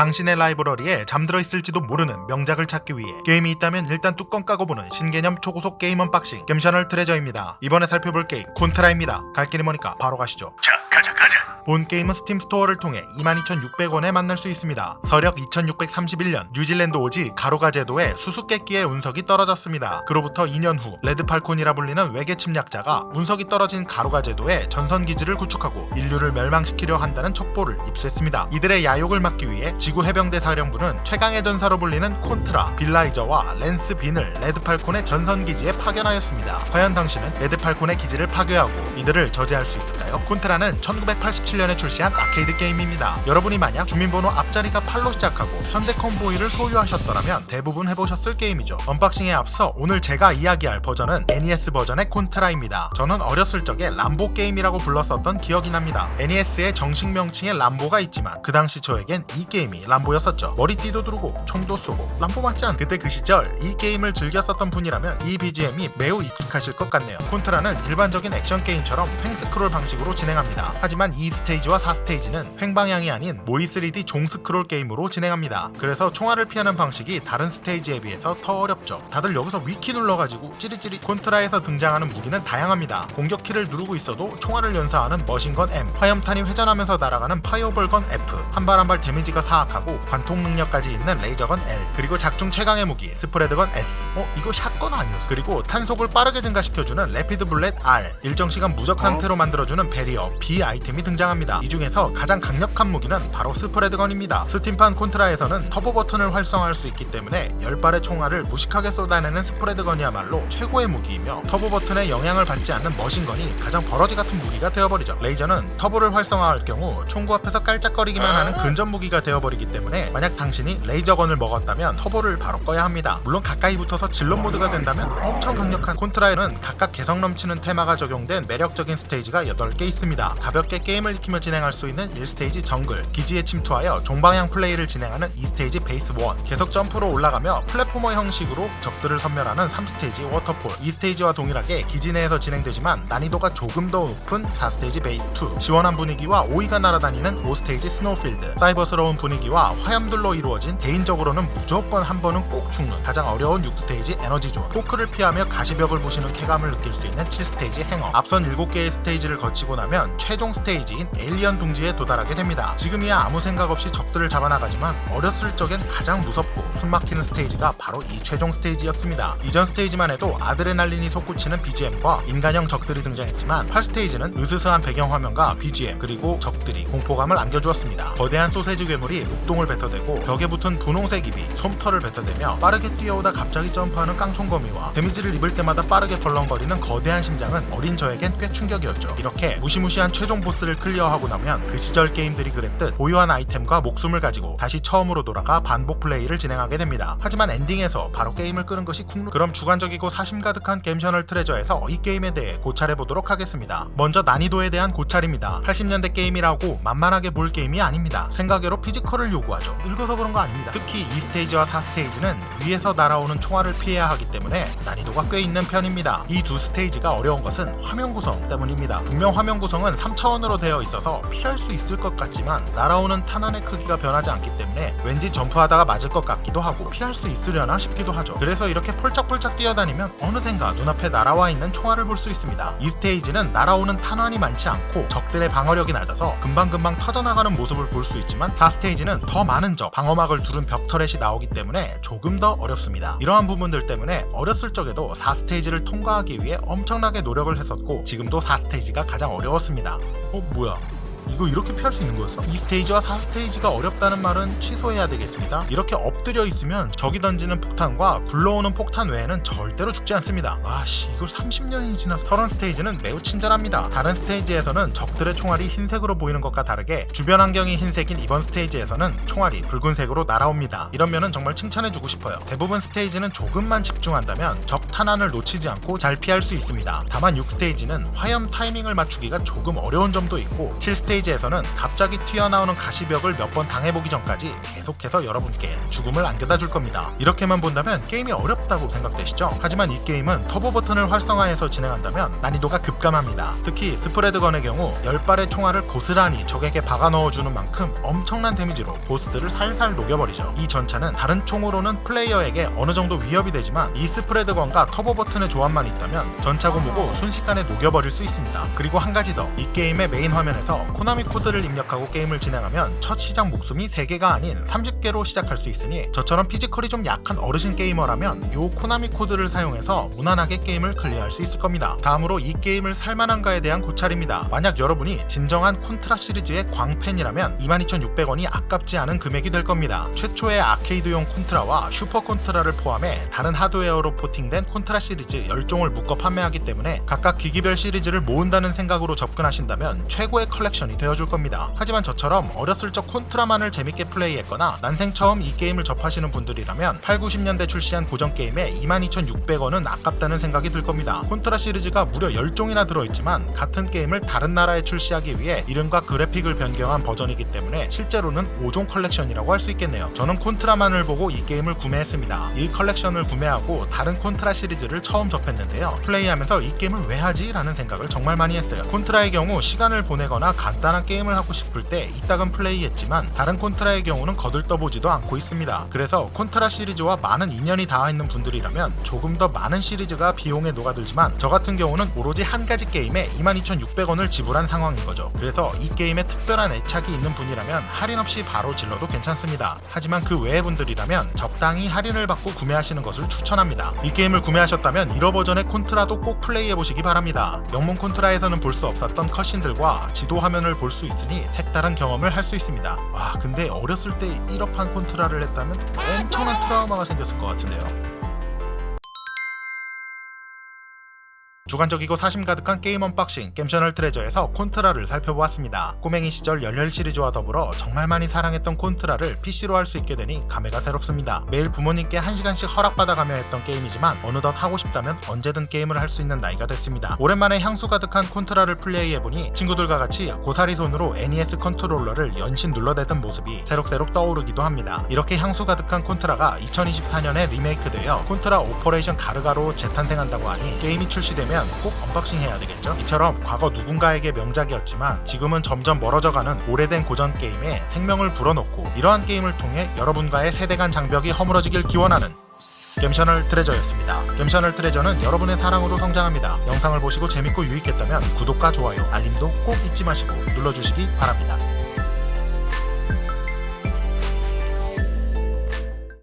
당신의 라이브러리에 잠들어 있을지도 모르는 명작을 찾기 위해 게임이 있다면 일단 뚜껑 까고 보는 신개념 초고속 게임 언박싱 gem셔널 트레저입니다. 이번에 살펴볼 게임 콘트라입니다. 갈 길이 머니까 바로 가시죠. 자, 가자, 가자. 본 게임은 스팀 스토어를 통해 22,600원에 만날 수 있습니다. 서력 2631년 뉴질랜드 오지 가로가 제도에 수수께끼의 운석이 떨어졌습니다. 그로부터 2년 후 레드 팔콘이라 불리는 외계 침략자가 운석이 떨어진 가로가 제도에 전선 기지를 구축하고 인류를 멸망시키려 한다는 첩보를 입수했습니다. 이들의 야욕을 막기 위해 지구 해병대 사령부는 최강의 전사로 불리는 콘트라, 빌라이저와 랜스 빈을 레드 팔콘의 전선 기지에 파견하였습니다. 과연 당신은 레드 팔콘의 기지를 파괴하고 이들을 저지할 수 있을까요? 콘트라는 1987 년에 출시한 아케이드 게임입니다. 여러분이 만약 주민번호 앞자리가 8로 시작하고 현대 컴보이를 소유하셨더라면 대부분 해보셨을 게임이죠. 언박싱에 앞서 오늘 제가 이야기할 버전은 NES 버전의 콘트라입니다. 저는 어렸을 적에 람보 게임이라고 불렀었던 기억이 납니다. NES의 정식 명칭에 람보가 있지만 그 당시 저에겐 이 게임이 람보였었죠. 머리띠도 두르고 총도 쏘고 람보 맞지 않? 그때 그 시절 이 게임을 즐겼었던 분이라면 이 BGM이 매우 익숙하실 것 같네요. 콘트라는 일반적인 액션 게임처럼 횡스크롤 방식으로 진행합니다. 하지만 이 스테이지와 4스테이지는 횡방향이 아닌 모의 3D 종 스크롤 게임으로 진행합니다. 그래서 총알을 피하는 방식이 다른 스테이지에 비해서 더 어렵죠. 다들 여기서 위키 눌러가지고 찌릿찌릿 콘트라에서 등장하는 무기는 다양합니다. 공격 키를 누르고 있어도 총알을 연사하는 머신건 M, 화염탄이 회전하면서 날아가는 파이어볼건 F, 한발한발 데미지가 사악하고 관통 능력까지 있는 레이저건 L, 그리고 작중 최강의 무기 스프레드건 S. 어 이거 샷건 아니었어? 그리고 탄속을 빠르게 증가시켜주는 레피드 블렛 R, 일정 시간 무적 상태로 만들어주는 베리어 B 아이템이 등장합니다. 이 중에서 가장 강력한 무기는 바로 스프레드건입니다. 스팀판 콘트라에서는 터보 버튼을 활성화할 수 있기 때문에 10발의 총알을 무식하게 쏟아내는 스프레드건이야말로 최고의 무기이며 터보 버튼에 영향을 받지 않는 머신건이 가장 버러지 같은 무기가 되어버리죠. 레이저는 터보를 활성화할 경우 총구 앞에서 깔짝거리기만 하는 근접 무기가 되어버리기 때문에 만약 당신이 레이저건을 먹었다면 터보를 바로 꺼야 합니다. 물론 가까이 붙어서 질럿 모드가 된다면 엄청 강력한 콘트라에는 각각 개성 넘치는 테마가 적용된 매력적인 스테이지가 8개 있습니다. 가볍게 게임을 익히며 진행할 수 있는 1스테이지 정글, 기지에 침투하여 종방향 플레이를 진행하는 2스테이지 베이스 1, 계속 점프로 올라가며 플랫포머 형식으로 적들을 섬멸하는 3스테이지 워터폴, 2스테이지와 동일하게 기지 내에서 진행되지만 난이도가 조금 더 높은 4스테이지 베이스 2, 시원한 분위기와 오이가 날아다니는 5스테이지 스노우필드, 사이버스러운 분위기와 화염들로 이루어진 개인적으로는 무조건 한 번은 꼭 죽는 가장 어려운 6스테이지 에너지 존, 포크를 피하며 가시벽을 부시는 쾌감을 느낄 수 있는 7스테이지 행어, 앞선 7개의 스테이지를 거치고 나면 최종 스테이지인 에일리언 둥지에 도달하게 됩니다. 지금이야 아무 생각 없이 적들을 잡아나가지만 어렸을 적엔 가장 무섭고 숨막히는 스테이지가 바로 이 최종 스테이지였습니다. 이전 스테이지만 해도 아드레날린이 솟구치는 BGM과 인간형 적들이 등장했지만 8스테이지는 으스스한 배경 화면과 BGM 그리고 적들이 공포감을 안겨주었습니다. 거대한 소세지 괴물이 목동을 뱉어대고 벽에 붙은 분홍색 입이 솜털을 뱉어대며 빠르게 뛰어오다 갑자기 점프하는 깡총거미와 데미지를 입을 때마다 빠르게 벌렁거리는 거대한 심장은 어린 저에겐 꽤 충격이었죠. 이렇게 무시무시한 최종 보스를 클리어 하고 나면 그 시절 게임들이 그랬듯 보유한 아이템과 목숨을 가지고 다시 처음으로 돌아가 반복 플레이를 진행하게 됩니다. 하지만 엔딩에서 바로 게임을 끄는 것이 쿵루. 그럼 주관적이고 사심 가득한 gem셔널 트레저에서 이 게임에 대해 고찰해 보도록 하겠습니다. 먼저 난이도에 대한 고찰입니다. 80년대 게임이라고 만만하게 볼 게임이 아닙니다. 생각외로 피지컬을 요구하죠. 늙어서 그런 거 아닙니다. 특히 2스테이지와 4스테이지는 위에서 날아오는 총알을 피해야 하기 때문에 난이도가 꽤 있는 편입니다. 이 두 스테이지가 어려운 것은 화면 구성 때문입니다. 분명 화면 구성은 3차원으로 되어 있어서 피할 수 있을 것 같지만 날아오는 탄환의 크기가 변하지 않기 때문에 왠지 점프하다가 맞을 것 같기도 하고 피할 수 있으려나 싶기도 하죠. 그래서 이렇게 폴짝폴짝 뛰어다니면 어느샌가 눈앞에 날아와 있는 총알을 볼 수 있습니다. 이 스테이지는 날아오는 탄환이 많지 않고 적들의 방어력이 낮아서 금방금방 터져나가는 모습을 볼 수 있지만 4스테이지는 더 많은 적, 방어막을 두른 벽 터렛이 나오기 때문에 조금 더 어렵습니다. 이러한 부분들 때문에 어렸을 적에도 4스테이지를 통과하기 위해 엄청나게 노력을 했었고 지금도 4스테이지가 가장 어려웠습니다. 어 뭐야? 이거 이렇게 피할 수 있는 거였어? 이 스테이지와 4스테이지가 어렵다는 말은 취소해야 되겠습니다. 이렇게 엎드려 있으면 적이 던지는 폭탄과 굴러오는 폭탄 외에는 절대로 죽지 않습니다. 아씨 이걸 30년이 지나서 서른 스테이지는 매우 친절합니다. 다른 스테이지에서는 적들의 총알이 흰색으로 보이는 것과 다르게 주변 환경이 흰색인 이번 스테이지에서는 총알이 붉은색으로 날아옵니다. 이런 면은 정말 칭찬해주고 싶어요. 대부분 스테이지는 조금만 집중한다면 적 탄환을 놓치지 않고 잘 피할 수 있습니다. 다만 6스테이지는 화염 타이밍을 맞추기가 조금 어려운 점도 있고 7스테이지 스테이지에서는 갑자기 튀어나오는 가시벽을 몇 번 당해보기 전까지 계속해서 여러분께 죽음을 안겨다 줄 겁니다. 이렇게만 본다면 게임이 어렵다고 생각되시죠? 하지만 이 게임은 터보 버튼을 활성화해서 진행한다면 난이도가 급감합니다. 특히 스프레드건의 경우 10발의 총알을 고스란히 적에게 박아 넣어주는 만큼 엄청난 데미지로 보스들을 살살 녹여버리죠. 이 전차는 다른 총으로는 플레이어에게 어느 정도 위협이 되지만 이 스프레드건과 터보 버튼의 조합만 있다면 전차 고무고 순식간에 녹여버릴 수 있습니다. 그리고 한 가지 더, 이 게임의 메인 화면에서 코나 미 코드를 입력하고 게임을 진행하면 첫 시작 목숨이 3개가 아닌 30개로 시작할 수 있으니 저처럼 피지컬이 좀 약한 어르신 게이머라면 요 코나미 코드를 사용해서 무난하게 게임을 클리어할 수 있을 겁니다. 다음으로 이 게임을 살만한가에 대한 고찰입니다. 만약 여러분이 진정한 콘트라 시리즈의 광팬이라면 22,600원이 아깝지 않은 금액이 될 겁니다. 최초의 아케이드용 콘트라와 슈퍼 콘트라를 포함해 다른 하드웨어로 포팅된 콘트라 시리즈 10종을 묶어 판매하기 때문에 각각 기기별 시리즈를 모은다는 생각으로 접근하신다면 최고의 컬렉션 이 되어줄 겁니다. 하지만 저처럼 어렸을 적 콘트라만을 재밌게 플레이했거나 난생 처음 이 게임을 접하시는 분들이라면 8, 90년대 출시한 고전 게임에 22,600원은 아깝다는 생각이 들 겁니다. 콘트라 시리즈가 무려 10종이나 들어있지만 같은 게임을 다른 나라에 출시하기 위해 이름과 그래픽을 변경한 버전이기 때문에 실제로는 5종 컬렉션이라고 할 수 있겠네요. 저는 콘트라만을 보고 이 게임을 구매했습니다. 이 컬렉션을 구매하고 다른 콘트라 시리즈를 처음 접했는데요. 플레이하면서 이 게임을 왜 하지? 라는 생각을 정말 많이 했어요. 콘트라의 경우 시간을 보내거나 간 단한 게임을 하고 싶을 때 이따금 플레이했지만 다른 콘트라의 경우는 거들떠보지도 않고 있습니다. 그래서 콘트라 시리즈와 많은 인연이 닿아 있는 분들이라면 조금 더 많은 시리즈가 비용에 녹아들지만 저 같은 경우는 오로지 한 가지 게임에 22,600원을 지불한 상황인 거죠. 그래서 이 게임에 특별한 애착이 있는 분이라면 할인 없이 바로 질러도 괜찮습니다. 하지만 그 외의 분들이라면 적당히 할인을 받고 구매하시는 것을 추천합니다. 이 게임을 구매하셨다면 1호 버전의 콘트라도 꼭 플레이해 보시기 바랍니다. 영문 콘트라에서는 볼 수 없었던 컷신들과 지도 화면을 볼 수 있으니 색다른 경험을 할 수 있습니다. 와 근데 어렸을 때 1업한 콘트라를 했다면 엄청난 트라우마가 생겼을 것 같은데요. 주관적이고 사심 가득한 게임 언박싱 겜셔널 트레저에서 콘트라를 살펴보았습니다. 꼬맹이 시절 열혈 시리즈와 더불어 정말 많이 사랑했던 콘트라를 PC로 할 수 있게 되니 감회가 새롭습니다. 매일 부모님께 1시간씩 허락받아가며 했던 게임이지만 어느덧 하고 싶다면 언제든 게임을 할 수 있는 나이가 됐습니다. 오랜만에 향수 가득한 콘트라를 플레이해보니 친구들과 같이 고사리 손으로 NES 컨트롤러를 연신 눌러대던 모습이 새록새록 떠오르기도 합니다. 이렇게 향수 가득한 콘트라가 2024년에 리메이크되어 콘트라 오퍼레이션 가르가로 재탄생한다고 하니 게임이 출시되 면 꼭 언박싱 해야 되겠죠? 이처럼 과거 누군가에게 명작이었지만 지금은 점점 멀어져가는 오래된 고전 게임에 생명을 불어넣고 이러한 게임을 통해 여러분과의 세대 간 장벽이 허물어지길 기원하는 겜셔널 트레저였습니다. 겜셔널 트레저는 여러분의 사랑으로 성장합니다. 영상을 보시고 재밌고 유익했다면 구독과 좋아요, 알림도 꼭 잊지 마시고 눌러주시기 바랍니다.